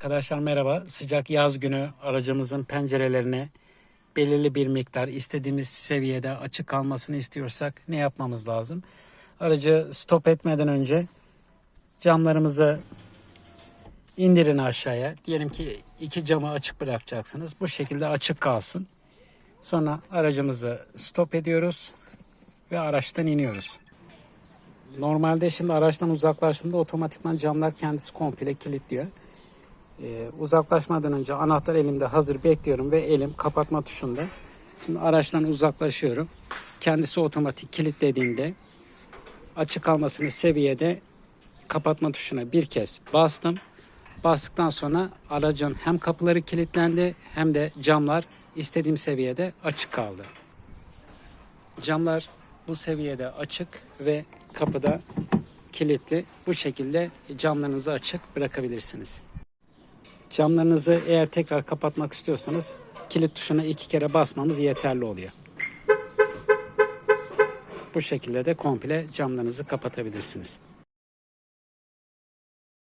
Arkadaşlar merhaba. Sıcak yaz günü aracımızın pencerelerine belirli bir miktar istediğimiz seviyede açık kalmasını istiyorsak ne yapmamız lazım? Aracı stop etmeden önce camlarımızı indirin aşağıya. Diyelim ki iki camı açık bırakacaksınız. Bu şekilde açık kalsın. Sonra aracımızı stop ediyoruz ve araçtan iniyoruz. Normalde şimdi araçtan uzaklaştığında otomatikman camlar kendisi komple kilitliyor. Ee, uzaklaşmadan önce anahtar elimde hazır bekliyorum ve elim kapatma tuşunda. Şimdi araçtan uzaklaşıyorum. Kendisi otomatik kilitlediğinde açık kalmasını seviyede kapatma tuşuna bir kez bastım. Bastıktan sonra aracın hem kapıları kilitlendi hem de camlar istediğim seviyede açık kaldı. Camlar bu seviyede açık ve kapıda kilitli. Bu şekilde camlarınızı açık bırakabilirsiniz. Camlarınızı eğer tekrar kapatmak istiyorsanız kilit tuşuna iki kere basmamız yeterli oluyor. Bu şekilde de komple camlarınızı kapatabilirsiniz.